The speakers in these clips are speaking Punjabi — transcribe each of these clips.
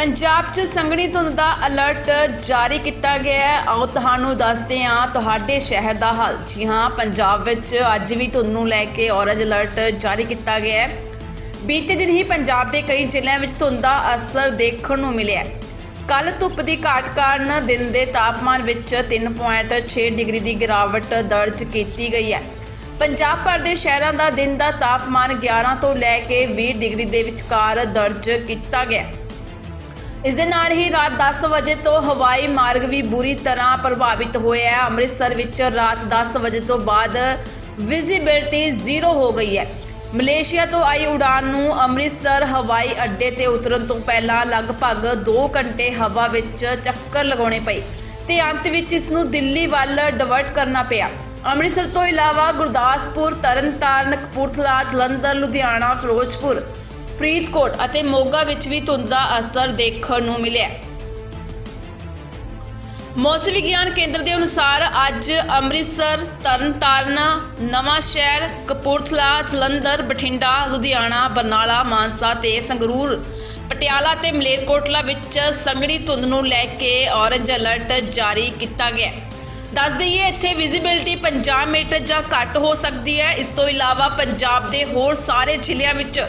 ਪੰਜਾਬ 'ਚ ਸੰਘਣੀ ਧੁੰਦ ਦਾ ਅਲਰਟ ਜਾਰੀ ਕੀਤਾ ਗਿਆ ਹੈ। ਆਓ ਤੁਹਾਨੂੰ ਦੱਸਦੇ ਹਾਂ ਤੁਹਾਡੇ ਸ਼ਹਿਰ ਦਾ ਹਾਲ। ਜੀ ਹਾਂ, ਪੰਜਾਬ ਵਿੱਚ ਅੱਜ ਵੀ ਧੁੰਦ ਨੂੰ ਲੈ ਕੇ ਔਰੰਜ ਅਲਰਟ ਜਾਰੀ ਕੀਤਾ ਗਿਆ ਹੈ। ਬੀਤੇ ਦਿਨ ਹੀ ਪੰਜਾਬ ਦੇ ਕਈ ਜ਼ਿਲ੍ਹਿਆਂ ਵਿੱਚ ਧੁੰਦ ਦਾ ਅਸਰ ਦੇਖਣ ਨੂੰ ਮਿਲਿਆ ਕੱਲ ਧੁੱਪ ਦੀ ਘਾਟ ਕਾਰਨ ਦਿਨ ਦੇ ਤਾਪਮਾਨ ਵਿੱਚ 3.6 ਡਿਗਰੀ ਦੀ ਗਿਰਾਵਟ ਦਰਜ ਕੀਤੀ ਗਈ ਹੈ। ਪੰਜਾਬ ਭਰ ਦੇ ਸ਼ਹਿਰਾਂ ਦਾ ਦਿਨ ਦਾ ਤਾਪਮਾਨ 11 ਤੋਂ ਲੈ ਕੇ 20 ਡਿਗਰੀ ਦੇ ਵਿਚਕਾਰ ਦਰਜ ਕੀਤਾ ਗਿਆ ਇਸ ਦੇ ਨਾਲ ਹੀ ਰਾਤ 10 ਵਜੇ ਤੋਂ ਹਵਾਈ ਮਾਰਗ ਵੀ ਬੁਰੀ ਤਰ੍ਹਾਂ ਪ੍ਰਭਾਵਿਤ ਹੋਇਆ ਹੈ। ਅੰਮ੍ਰਿਤਸਰ ਵਿੱਚ ਰਾਤ 10 ਵਜੇ ਤੋਂ ਬਾਅਦ ਵਿਜ਼ਿਬਿਲਟੀ ਜ਼ੀਰੋ ਹੋ ਗਈ ਹੈ। ਮਲੇਸ਼ੀਆ ਤੋਂ ਆਈ ਉਡਾਨ ਨੂੰ ਅੰਮ੍ਰਿਤਸਰ ਹਵਾਈ ਅੱਡੇ ਤੇ ਉਤਰਨ ਤੋਂ ਪਹਿਲਾਂ ਲਗਭਗ 2 ਘੰਟੇ ਹਵਾ ਵਿੱਚ ਚੱਕਰ ਲਗਾਉਣੇ ਪਏ ਤੇ ਅੰਤ ਵਿੱਚ ਇਸ ਨੂੰ ਦਿੱਲੀ ਵੱਲ ਡਿਵਰਟ ਕਰਨਾ ਪਿਆ। ਅੰਮ੍ਰਿਤਸਰ ਤੋਂ ਇਲਾਵਾ ਗੁਰਦਾਸਪੁਰ, ਤਰਨਤਾਰਨ, ਕਪੂਰਥਲਾ, ਜਲੰਧਰ, ਲੁਧਿਆਣਾ, ਫਿਰੋਜ਼ਪੁਰ ਫਰੀਦਕੋਟ ਅਤੇ ਮੋਗਾ ਵਿੱਚ ਵੀ ਧੁੰਦ ਦਾ ਅਸਰ ਦੇਖਣ ਨੂੰ ਮਿਲਿਆ। ਮੌਸਮ ਵਿਗਿਆਨ ਕੇਂਦਰ ਦੇ ਅਨੁਸਾਰ ਅੱਜ ਅੰਮ੍ਰਿਤਸਰ, ਤਰਨਤਾਰਨ, ਨਵਾਂ ਸ਼ਹਿਰ, ਕਪੂਰਥਲਾ, ਜਲੰਧਰ, ਬਠਿੰਡਾ, ਲੁਧਿਆਣਾ, ਬਰਨਾਲਾ, ਮਾਨਸਾ ਤੇ ਸੰਗਰੂਰ, ਪਟਿਆਲਾ ਤੇ ਮਲੇਰਕੋਟਲਾ ਵਿੱਚ ਸੰਘਣੀ ਧੁੰਦ ਨੂੰ ਲੈ ਕੇ ਔਰੰਜ ਅਲਰਟ ਜਾਰੀ ਕੀਤਾ ਗਿਆ। ਦੱਸ ਦਈਏ, ਇੱਥੇ ਵਿਜ਼ਿਬਿਲਟੀ 50 ਮੀਟਰ ਜਾਂ ਘੱਟ ਹੋ ਸਕਦੀ ਹੈ। ਇਸ ਤੋਂ ਇਲਾਵਾ ਪੰਜਾਬ ਦੇ ਹੋਰ ਸਾਰੇ ਜ਼ਿਲ੍ਹਿਆਂ ਵਿੱਚ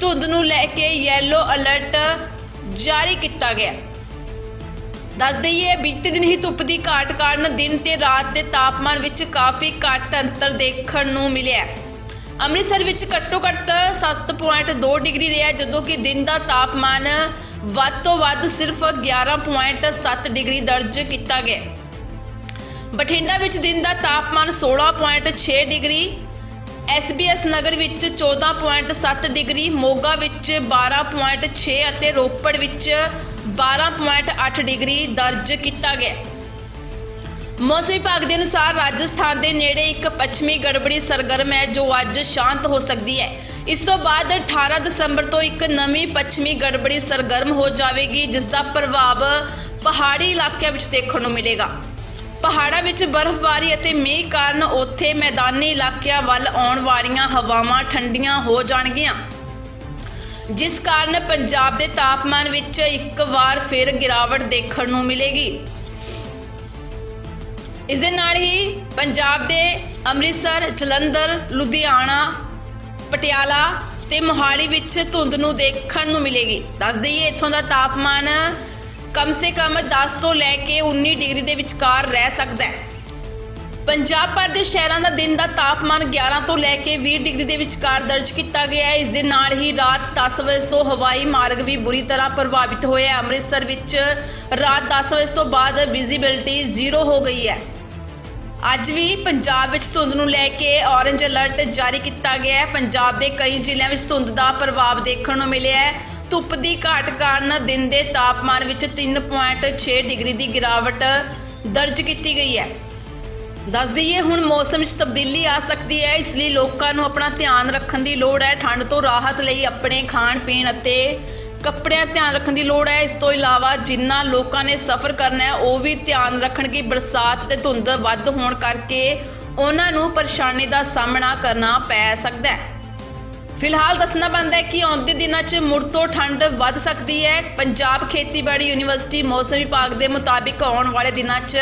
ਧੁੰਦ ਨੂੰ ਲੈ ਕੇ ਯੈਲੋ ਅਲਰਟ ਜਾਰੀ ਕੀਤਾ ਗਿਆ। ਦੱਸ ਦਈਏ, ਬੀਤੇ ਦਿਨ ਹੀ ਧੁੱਪ ਦੀ ਘਾਟ ਕਾਰਨ ਦਿਨ ਤੇ ਰਾਤ ਦੇ ਤਾਪਮਾਨ ਵਿੱਚ ਕਾਫੀ ਘੱਟ ਅੰਤਰ ਦੇਖਣ ਨੂੰ ਮਿਲਿਆ। ਅੰਮ੍ਰਿਤਸਰ ਵਿੱਚ ਘੱਟੋ ਘੱਟ 7.2 ਡਿਗਰੀ ਰਿਹਾ, ਜਦੋਂ ਕਿ ਦਿਨ ਦਾ ਤਾਪਮਾਨ ਵੱਧ ਤੋਂ ਵੱਧ ਸਿਰਫ 11.7 ਡਿਗਰੀ ਦਰਜ ਕੀਤਾ ਗਿਆ। ਬਠਿੰਡਾ ਵਿੱਚ ਦਿਨ ਦਾ ਤਾਪਮਾਨ 16.6 ਡਿਗਰੀ SBS ਨਗਰ ਵਿੱਚ 14.7 ਡਿਗਰੀ, ਮੋਗਾ ਵਿੱਚ 12.6 ਅਤੇ ਰੋਪੜ ਵਿੱਚ 12.8 ਡਿਗਰੀ ਦਰਜ ਕੀਤਾ ਗਿਆ। ਮੌਸਮ ਵਿਭਾਗ ਦੇ ਅਨੁਸਾਰ ਰਾਜਸਥਾਨ ਦੇ ਨੇੜੇ ਇੱਕ ਪੱਛਮੀ ਗੜਬੜੀ ਸਰਗਰਮ ਹੈ ਜੋ ਅੱਜ ਸ਼ਾਂਤ ਹੋ ਸਕਦੀ ਹੈ। ਇਸ ਤੋਂ ਬਾਅਦ 18 ਦਸੰਬਰ ਤੋਂ ਇੱਕ ਨਵੀਂ ਪੱਛਮੀ ਗੜਬੜੀ ਸਰਗਰਮ ਹੋ ਜਾਵੇਗੀ ਜਿਸ ਦਾ ਪ੍ਰਭਾਵ ਪਹਾੜੀ ਇਲਾਕਿਆਂ ਵਿੱਚ ਦੇਖਣ ਨੂੰ ਮਿਲੇਗਾ। ਪਹਾੜਾਂ ਵਿੱਚ ਬਰਫ਼ਬਾਰੀ ਅਤੇ ਮੀਂਹ ਕਾਰਨ ਉੱਥੇ ਮੈਦਾਨੀ ਇਲਾਕਿਆਂ ਵੱਲ ਆਉਣ ਵਾਲੀਆਂ ਹਵਾਵਾਂ ਠੰਡੀਆਂ ਹੋ ਜਾਣਗੀਆਂ। ਜਿਸ ਕਾਰਨ ਪੰਜਾਬ ਦੇ ਤਾਪਮਾਨ ਵਿੱਚ ਇੱਕ ਵਾਰ ਫਿਰ ਗਿਰਾਵਟ ਦੇਖਣ ਨੂੰ ਮਿਲੇਗੀ। ਇਸ ਦੇ ਨਾਲ ਹੀ ਪੰਜਾਬ ਦੇ ਅੰਮ੍ਰਿਤਸਰ, ਜਲੰਧਰ, ਲੁਧਿਆਣਾ, ਪਟਿਆਲਾ ਤੇ ਮੋਹਾਲੀ ਵਿੱਚ ਧੁੰਦ ਨੂੰ ਦੇਖਣ ਨੂੰ ਮਿਲੇਗੀ। ਦੱਸ ਦਈਏ, ਇੱਥੋਂ ਦਾ ਤਾਪਮਾਨ ਕਮ ਸੇ ਕਮ 10 ਤੋਂ ਲੈ ਕੇ 19 ਡਿਗਰੀ ਦੇ ਵਿਚਕਾਰ ਰਹਿ ਸਕਦਾ ਹੈ। ਪੰਜਾਬ ਭਰ ਦੇ ਸ਼ਹਿਰਾਂ ਦਾ ਦਿਨ ਦਾ ਤਾਪਮਾਨ 11 ਤੋਂ ਲੈ ਕੇ 20 ਡਿਗਰੀ ਦੇ ਵਿਚਕਾਰ ਦਰਜ ਕੀਤਾ ਗਿਆ ਹੈ। ਇਸ ਦੇ ਨਾਲ ਹੀ ਰਾਤ 10 ਵਜੇ ਤੋਂ ਹਵਾਈ ਮਾਰਗ ਵੀ ਬੁਰੀ ਤਰ੍ਹਾਂ ਪ੍ਰਭਾਵਿਤ ਹੋਇਆ ਅੰਮ੍ਰਿਤਸਰ ਵਿੱਚ ਰਾਤ 10 ਵਜੇ ਤੋਂ ਬਾਅਦ ਵਿਜ਼ਿਬਿਲਟੀ ਜ਼ੀਰੋ ਹੋ ਗਈ ਹੈ। ਅੱਜ ਵੀ ਪੰਜਾਬ ਵਿੱਚ ਧੁੰਦ ਨੂੰ ਲੈ ਕੇ ਔਰੇਂਜ ਅਲਰਟ ਜਾਰੀ ਕੀਤਾ ਗਿਆ ਹੈ। ਪੰਜਾਬ ਦੇ ਕਈ ਜ਼ਿਲ੍ਹਿਆਂ ਵਿੱਚ ਧੁੰਦ ਦਾ ਪ੍ਰਭਾਵ ਦੇਖਣ ਨੂੰ ਮਿਲਿਆ ਹੈ। ਧੁੱਪ ਦੀ ਘਾਟ ਕਾਰਨ ਦਿਨ ਦੇ ਤਾਪਮਾਨ ਵਿੱਚ 3.6 ਡਿਗਰੀ ਦੀ ਗਿਰਾਵਟ ਦਰਜ ਕੀਤੀ ਗਈ ਹੈ। ਦੱਸ ਦਈਏ, ਹੁਣ ਮੌਸਮ 'ਚ ਤਬਦੀਲੀ ਆ ਸਕਦੀ ਹੈ, ਇਸ ਲਈ ਲੋਕਾਂ ਨੂੰ ਆਪਣਾ ਧਿਆਨ ਰੱਖਣ ਦੀ ਲੋੜ ਹੈ। ਠੰਡ ਤੋਂ ਰਾਹਤ ਲਈ ਆਪਣੇ ਖਾਣ ਪੀਣ ਅਤੇ ਕੱਪੜਿਆਂ ਧਿਆਨ ਰੱਖਣ ਦੀ ਲੋੜ ਹੈ। ਇਸ ਤੋਂ ਇਲਾਵਾ ਜਿਨ੍ਹਾਂ ਲੋਕਾਂ ਨੇ ਸਫ਼ਰ ਕਰਨਾ ਹੈ, ਉਹ ਵੀ ਧਿਆਨ ਰੱਖਣ ਕਿ ਬਰਸਾਤ ਤੇ ਧੁੰਦ ਵੱਧ ਹੋਣ ਕਰਕੇ ਉਹਨਾਂ ਨੂੰ ਪਰੇਸ਼ਾਨੀ ਦਾ ਸਾਹਮਣਾ ਕਰਨਾ ਪੈ ਸਕਦਾ ਹੈ। ਫਿਲਹਾਲ ਦੱਸਣਾ ਬਣਦਾ ਹੈ ਕਿ ਆਉਂਦੇ ਦਿਨਾਂ 'ਚ ਮੁੜ ਤੋਂ ਠੰਡ ਵੱਧ ਸਕਦੀ ਹੈ। ਪੰਜਾਬ ਖੇਤੀਬਾੜੀ ਯੂਨੀਵਰਸਿਟੀ ਮੌਸਮ ਵਿਭਾਗ ਦੇ ਮੁਤਾਬਿਕ ਆਉਣ ਵਾਲੇ ਦਿਨਾਂ 'ਚ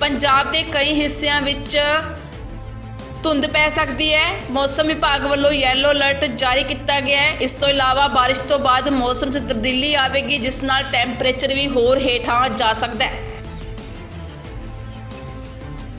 ਪੰਜਾਬ ਦੇ ਕਈ ਹਿੱਸਿਆਂ ਵਿੱਚ ਧੁੰਦ ਪੈ ਸਕਦੀ ਹੈ। ਮੌਸਮ ਵਿਭਾਗ ਵੱਲੋਂ ਯੈਲੋ ਅਲਰਟ ਜਾਰੀ ਕੀਤਾ ਗਿਆ ਹੈ। ਇਸ ਤੋਂ ਇਲਾਵਾ ਬਾਰਿਸ਼ ਤੋਂ ਬਾਅਦ ਮੌਸਮ 'ਚ ਤਬਦੀਲੀ ਆਵੇਗੀ, ਜਿਸ ਨਾਲ ਟੈਂਪਰੇਚਰ ਵੀ ਹੋਰ ਹੇਠਾਂ ਜਾ ਸਕਦਾ ਹੈ।